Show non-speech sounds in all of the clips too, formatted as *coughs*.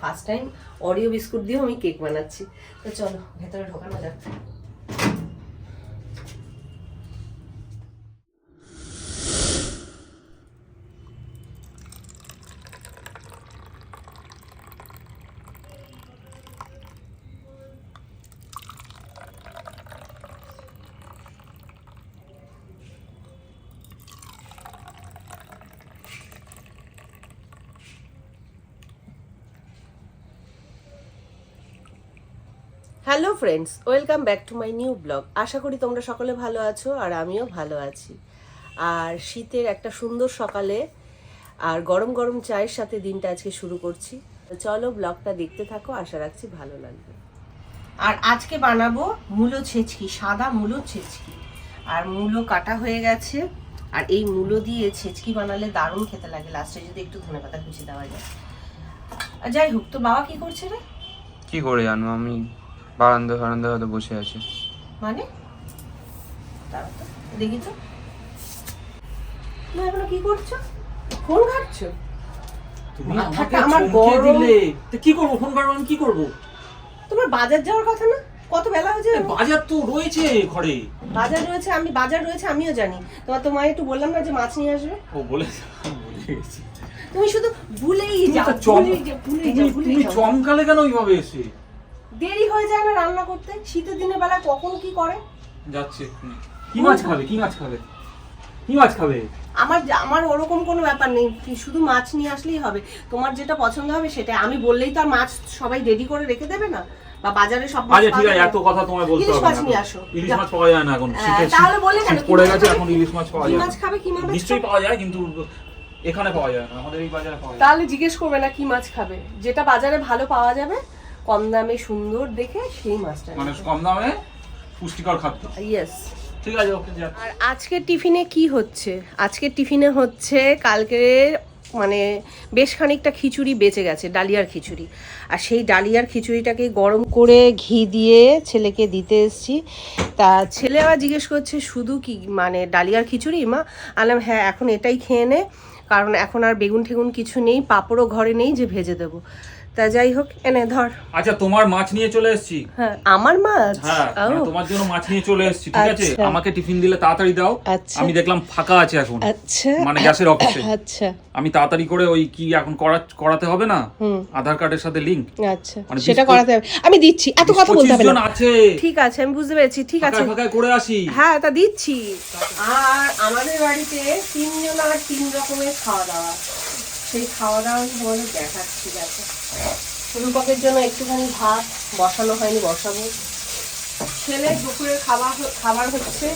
First time Oreo biscuit দিয়েও আমি cake বানাচ্ছি। তো চলো ভেতরে ঢোকানো যাক hello friends welcome back to my new blog আশা করি তোমরা সকলে ভালো আছো আর আমিও ভালো আছি। আর শীতের একটা সুন্দর সকালে আর গরম গরম চায়ের সাথে দিনটা আজকে শুরু করছি। চলো ব্লগটা দেখতে থাকো, আশা রাখছি ভালো লাগবে। আর আজকে বানাবো মূলো ছেচকি, সাদা মূলো ছেচকি। আর মূলো কাটা হয়ে গেছে। আর এই মূলো দিয়ে ছেচকি বানালে দারুণ খেতে লাগে। লাস্টে যদি একটু ধনে পাতা কুচি দেওয়া যায়। যাই হোক, তো বাবা কি করছে রে? কি করে জানো আমি বারান্দা ফারান্দা হয়তো বসে আছি। মানে? দেখি তো। না এগুলো কি করছ? ফোন ঘাটছো? তুমি আমাকে আমার গরম। তো কি করব? ফোন করব আমি কি করব? তোমার বাজার যাওয়ার কথা না? কত বেলা হয়েছে? বাজার তো রয়েছে ঘরে। বাজার রয়েছে আমি বাজার রয়েছে আমিও জানি। তোমার তোমায় একটু বললাম না যে মাছ নিয়ে আসবে? ও বলে ভুলে গেছি। তুমি শুধু ভুলেই তুমি যাও ভুলেই যাও ভুলেই যাও তুমি চমকালে কেন ওইভাবে এসে? দেরি হয়ে যায় না রান্না করতে? শীতের দিনের বেলা কখন কি করে? যাচ্ছে এক্ষুনি। কি মাছ খাবে? কি মাছ খাবে? কি মাছ খাবে? আমার আমার ওরকম কোনো ব্যাপার নেই। শুধু মাছ নিয়ে আসলেই হবে। তোমার যেটা পছন্দ হবে সেটা আমি বললেই তো আর মাছ সবাই রেডি করে রেখে দেবে না? বা বাজারে সব মাছ আচ্ছা ঠিক আছে এত কথা তোমায় বলতে ইলিশ হবে মাছ নিয়ে আসো। ইলিশ মাছ পাওয়া যায় না এখন। হ্যাঁ, তাহলে বললে কেন? পড়ে গেছে খাবে? এখন ইলিশ মাছ পাওয়া কি যায়। মাছ খাবে কি মাছ নিশ্চয়ই পাওয়া যায় কিন্তু এখানে পাওয়া যায় না। আমাদের এই বাজারে পাওয়া যায়। না। তাহলে জিজ্ঞেস করবে না কি মাছ খাবে। যেটা বাজারে ভালো পাওয়া যাবে কম দামে সুন্দর দেখে সেই মাছটা মানে কম দামে পুষ্টিকর খাদ্য। ইয়েস ঠিক আছে ওকে যা আর আজকের টিফিনে কি হচ্ছে? আজকের টিফিনে হচ্ছে কালকের মানে বেশ খানিকটা খিচুড়ি বেঁচে গেছে ডালিয়ার খিচুড়ি। আর সেই ডালিয়ার খিচুড়িটাকে গরম করে ঘি দিয়ে ছেলেকে দিতে এসেছি। তা ছেলে আবার জিজ্ঞেস করছে শুধু কি মানে ডালিয়ার খিচুড়ি? মা আলাম হ্যাঁ এখন এটাই খেয়ে নে কারণ এখন আর বেগুন ঠেগুন কিছু নেই পাঁপড়ও ঘরে নেই যে ভেজে দেবো। তা যাই হোক এনে ধর। আচ্ছা তোমার মাছ নিয়ে চলে এসেছি। হ্যাঁ আমার মাছ? হ্যাঁ মানে তোমার জন্য মাছ নিয়ে চলে এসেছি ঠিক আছে? আচ্ছা। আমাকে টিফিন দিলে তাড়াতাড়ি দাও। আচ্ছা। আমি দেখলাম ফাঁকা আছে এখন। আচ্ছা। মানে গ্যাসের অফিসে। আচ্ছা। আমি তাড়াতাড়ি করে ওই কি এখন করা- করাতে হবে না? আধার কার্ডের সাথে লিংক আচ্ছা। মানে সেটা করাতে হবে। আমি দিচ্ছি। এত কথা বলতে হবে না। আছে। ঠিক আছে আমি বুঝতে পেরেছি। ঠিক আছে। ফাঁকায় করে আসি। হ্যাঁ তা দিচ্ছি। আর আমাদের বাড়িতে তিনজন আর তিন রকমের খাওয়া দাওয়া সেই খাওয়া দাওয়া তোমাদের দেখাচ্ছি, দেখো। রূপকের জন্য একটুখানি ভাত বসানো হয়নি, বসাবো। ছেলে দুপুরের খাবার খাবার হচ্ছে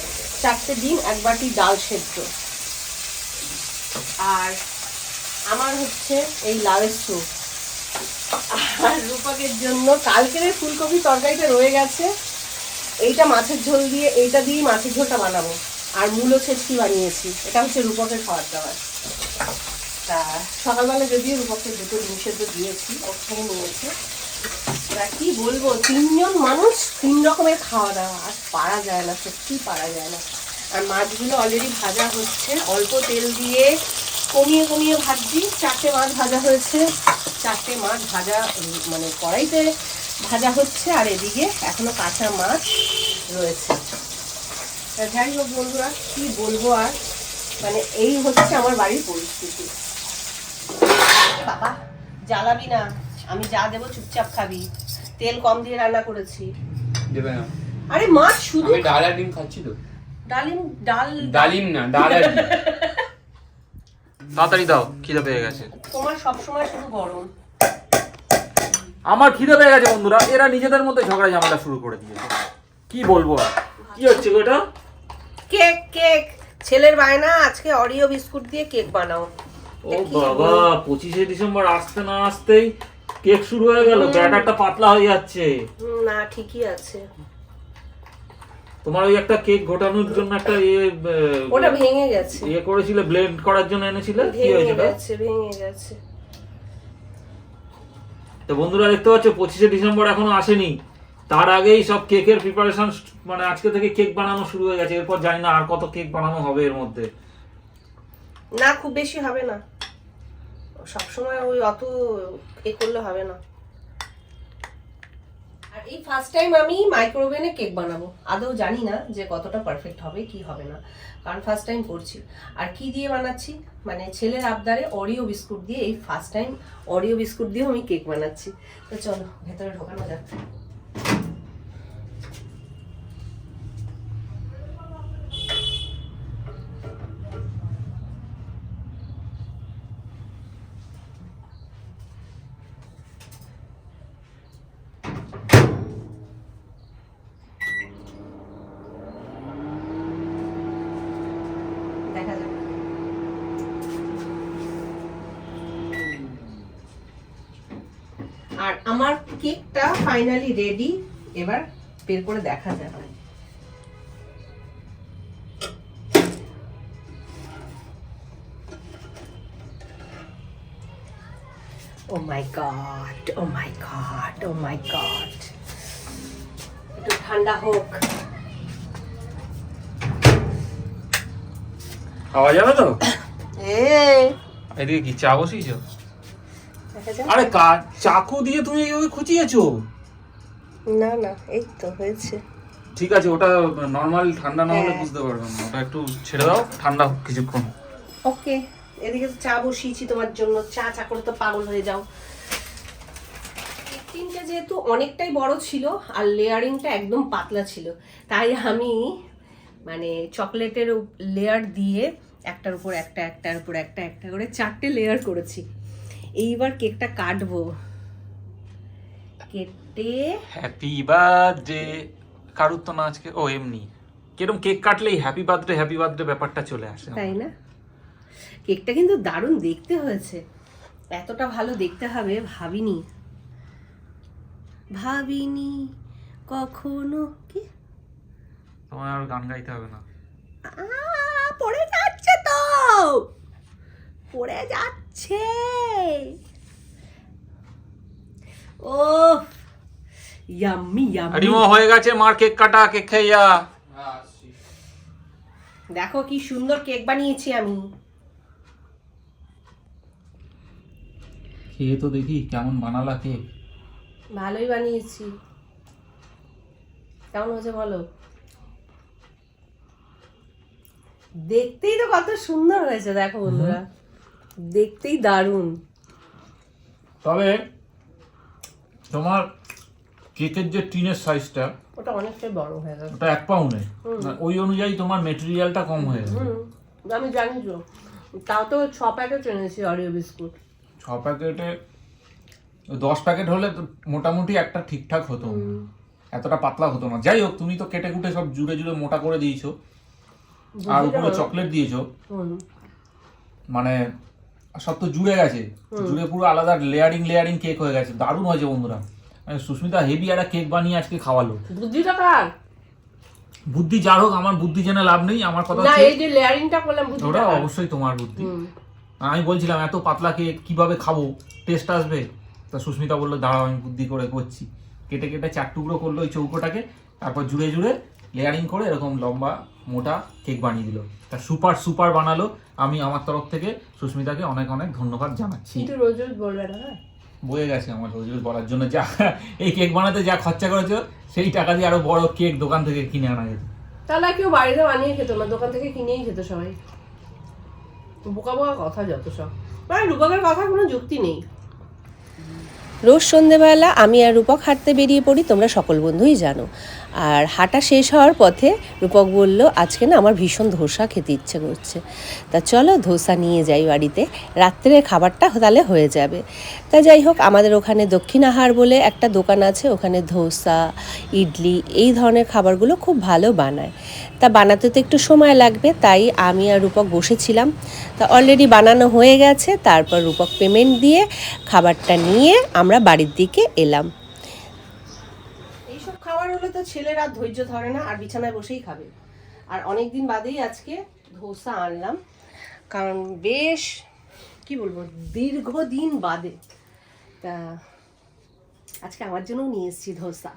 চারটে ডিম, এক বাটি ডাল সেদ্ধ। আর আমার হচ্ছে এই লালের স্যুপ। আর রূপকের জন্য কালকের ফুলকপি তরকারিটা রয়ে গেছে। এইটা মাছের ঝোল দিয়ে, এইটা দিয়েই মাছের ঝোলটা বানাবো। আর মূলো ছেচকি বানিয়েছি। এটা হচ্ছে রূপকের খাবার দাবার। তা সকালবেলা যদিও রূপকের দুটো ডিম সেদ্ধ দিয়েছি ওর থেকে নিয়েছে। তা কি বলব, তিনজন মানুষ তিন রকমের খাওয়া দাওয়া, আর পারা যায় না, সত্যি পারা যায় না। আর মাছগুলো অলরেডি ভাজা হচ্ছে, অল্প তেল দিয়ে কমিয়ে কমিয়ে ভাজছি। চারটে মাছ ভাজা হয়েছে, চারটে মাছ ভাজা মানে কড়াইতে ভাজা হচ্ছে, আর এদিকে এখনও কাঁচা মাছ রয়েছে। তা যাই হোক বন্ধুরা, কি বলব আর? মানে এই হচ্ছে আমার বাড়ির পরিস্থিতি। বাবা জ্বালাবি না। আমি যা দেবো চুপচাপ খাবি। তেল কম দিয়ে রান্না করেছি। দেবে না। আরে মাছ শুধু আমি ডাল আর ডিম খাচ্ছি তো। ডালিম ডাল ডালিম না ডাল আর ডিম। তাড়াতাড়ি দাও খিদে পেয়ে গেছে। তোমার সবসময় শুধু গরম। আমার খিদে পেয়ে গেছে বন্ধুরা এরা নিজেদের মধ্যে ঝগড়া ঝামেলা শুরু করে দিয়েছে। কি বলব আর? কি হচ্ছে কেক কেক। ছেলের বায়না আজকে অরিও বিস্কুট দিয়ে কেক বানাও। ও বাবা পঁচিশে ডিসেম্বর আসতে না আসতেই কেক শুরু হয়ে গেল ব্যাটারটা পাতলা হয়ে যাচ্ছে। না ঠিকই আছে। তোমার ওই একটা কেক ঘটানোর জন্য একটা ইয়ে ওটা ভেঙে গেছে। ইয়ে করেছিলে ব্লেন্ড করার জন্য এনেছিলে? কি হয়েছে ওটা? ভেঙে গেছে। তো বন্ধুরা দেখতে পাচ্ছ পঁচিশে ডিসেম্বর এখনও আসেনি। তার আগেই সব কেকের প্রিপারেশন মানে আজকে থেকে কেক বানানো শুরু হয়ে গেছে। এরপর জানি না আর কত কেক বানানো হবে এর মধ্যে। না খুব বেশি হবে না। সবসময় ওই অত এ করলে হবে না। আর এই ফার্স্ট টাইম আমি মাইক্রোওভেনে কেক বানাবো। আদৌ জানি না যে কতটা পারফেক্ট হবে, কি হবে না। কারণ ফার্স্ট টাইম করছি। আর কি দিয়ে বানাচ্ছি? মানে ছেলের আবদারে অরিও বিস্কুট দিয়ে এই ফার্স্ট টাইম অরিও বিস্কুট দিয়েও আমি কেক বানাচ্ছি। তো চলো, ভেতরে ঢোকানো যাক দেখা যাক আর আমার কেকটা ফাইনালি রেডি এবার বের করে দেখা যাক। ও my god oh my god oh my god একটু ঠান্ডা হোক। খাওয়া যাবে তো? *coughs* এ এদিকে কি চা বসিয়েছ? আরে কা- চাকু দিয়ে তুমি এইভাবে খুঁচিয়েছো? না না এই তো হয়েছে। ঠিক আছে ওটা নর্মাল ঠান্ডা না হলে হ্যাঁ। বুঝতে পারবে না। ওটা একটু ছেড়ে দাও ঠান্ডা হোক কিছুক্ষণ। ওকে এদিকে তো চা বসিয়েছি তোমার জন্য। চা চা করে তো পাগল হয়ে যাও। কেকটিনটা যেহেতু অনেকটাই বড় ছিল আর লেয়ারিংটা একদম পাতলা ছিল তাই আমি মানে চকলেটের লেয়ার দিয়ে একটার উপর একটা একটার উপর একটা একটা করে চারটে লেয়ার করেছি। এইবার কেকটা কাটবো। কেটে হ্যাপি বার্থডে কারুর তো না আজকে? ও এমনি। কিরম কেক কাটলেই হ্যাপি বার্থডে হ্যাপি বার্থডে ব্যাপারটা চলে আসে। তাই না? কেকটা কিন্তু দারুণ দেখতে হয়েছে। এতটা ভালো দেখতে হবে ভাবিনি। ভাবিনি কখনো কি? তোমার আর গান গাইতে হবে না। পড়ে যাচ্ছে তো! পড়ে যাচ্ছে! ও ইয়াম্মি ইয়াম্মি রিমো হয়ে গেছে মার কেক কাটা কেক খাইয়া দেখো কি সুন্দর কেক বানিয়েছি আমি। খেয়ে তো দেখি কেমন বানালা কেক। ভালোই বানিয়েছি। কেমন হয়েছে বলো? দেখতেই তো কত সুন্দর হয়েছে দেখো বন্ধুরা। দেখতেই দারুণ। তবে তোমার কেকের যে টিনের সাইজটা ওটা অনেকটাই বড় হয়ে গেছে। ওটা এক পাউন্ডের ওই অনুযায়ী তোমার মেটেরিয়ালটা কম হয়ে হুম। আমি জানি তো। তাও তো ছ প্যাকেট এনেছি অরিও বিস্কুট ছ প্যাকেটে দশ প্যাকেট হলে তো মোটামুটি একটা ঠিকঠাক হতো। এতটা পাতলা হতো না। যাই হোক তুমি তো কেটে কুটে সব জুড়ে জুড়ে মোটা করে দিয়েছ। আর উপরে চকলেট দিয়েছ। মানে সব তো জুড়ে গেছে। জুড়ে পুরো আলাদা লেয়ারিং লেয়ারিং কেক হয়ে গেছে। দারুণ হয়েছে বন্ধুরা। মানে সুস্মিতা হেভি একটা কেক বানিয়ে আজকে খাওয়ালো। বুদ্ধিটা কার? বুদ্ধি যার হোক আমার বুদ্ধি জেনে লাভ নেই। আমার কথা না এই যে লেয়ারিংটা করলাম বুদ্ধিটা ওটা অবশ্যই তোমার বুদ্ধি। আমি বলছিলাম এত পাতলা কেক কীভাবে খাব? টেস্ট আসবে? তা সুস্মিতা বলল দাঁড়াও আমি বুদ্ধি করে করছি। কেটে কেটে চার টুকরো করল ওই চৌকোটাকে। তারপর জুড়ে জুড়ে লেয়ারিং করে এরকম লম্বা মোটা কেক বানিয়ে দিল। তা সুপার সুপার বানালো। আমি আমার তরফ থেকে সুস্মিতাকে অনেক অনেক ধন্যবাদ জানাচ্ছি। কিন্তু রোজ রোজ বলবে না হ্যাঁ বয়ে গেছে আমার রোজ রোজ বলার জন্য যা এই কেক বানাতে যা খরচা করেছ সেই টাকা দিয়ে আরও বড় কেক দোকান থেকে কিনে আনা যেত। তাহলে কেউ বাড়িতে বানিয়ে খেত না দোকান থেকে কিনেই খেত সবাই। বোকা বোকা কথা যত সব। মানে রূপকের কথা কোনো যুক্তি নেই। রোজ সন্ধেবেলা আমি আর রূপক হাঁটতে বেরিয়ে পড়ি তোমরা সকল বন্ধুই জানো। আর হাঁটা শেষ হওয়ার পথে রূপক বলল, আজকে না আমার ভীষণ ধোসা খেতে ইচ্ছে করছে। তা চলো ধোসা নিয়ে যাই বাড়িতে, রাত্রের খাবারটা তাহলে হয়ে যাবে। তা যাই হোক, আমাদের ওখানে দক্ষিণ আহার বলে একটা দোকান আছে, ওখানে ধোসা, ইডলি এই ধরনের খাবারগুলো খুব ভালো বানায়। তা বানাতে তো একটু সময় লাগবে, তাই আমি আর রূপক বসেছিলাম। তা অলরেডি বানানো হয়ে গেছে, তারপর রূপক পেমেন্ট দিয়ে খাবারটা নিয়ে আমরা বাড়ির দিকে এলাম। হলে তো ছেলেরা ধৈর্য ধরে না আর বিছানায় বসেই খাবে। আর অনেক দিন বাদেই আজকে ধোসা আনলাম। কারণ বেশ কি বলব দীর্ঘদিন বাদে। তা আজকে আমার জন্যও নিয়ে এসেছি ধোসা।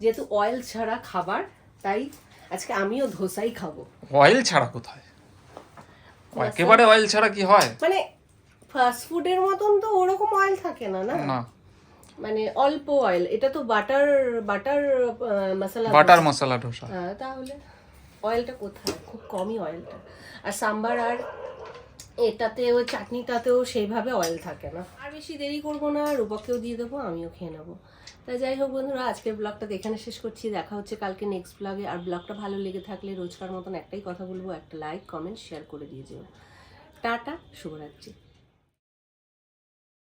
যেহেতু অয়েল ছাড়া খাবার তাই আজকে আমিও ধোসাই খাব। অয়েল ছাড়া কোথায়? একেবারে অয়েল ছাড়া কি হয়? মানে ফাস্ট ফুডের মতন তো ওরকম অয়েল থাকে না না? না। মানে অল্প অয়েল এটা তো butter butter masala butter masala dosa. হ্যাঁ তাহলে অয়েলটা কোথায়? খুব কমই অয়েলটা আর সাম্বার আর এটাতে এটাতেও চাটনিটাতেও সেইভাবে অয়েল থাকে না। আর বেশি দেরি করব না রূপকেও দিয়ে দেবো আমিও খেয়ে নেব। তাই যাই হোক বন্ধুরা আজকের ব্লগটা এখানে শেষ করছি। দেখা হচ্ছে কালকে নেক্সট ব্লগে আর ব্লগটা ভালো লেগে থাকলে রোজকার মতন একটাই কথা বলব একটা লাইক কমেন্ট শেয়ার করে দিয়ে যেও। টাটা শুভরাত্রি।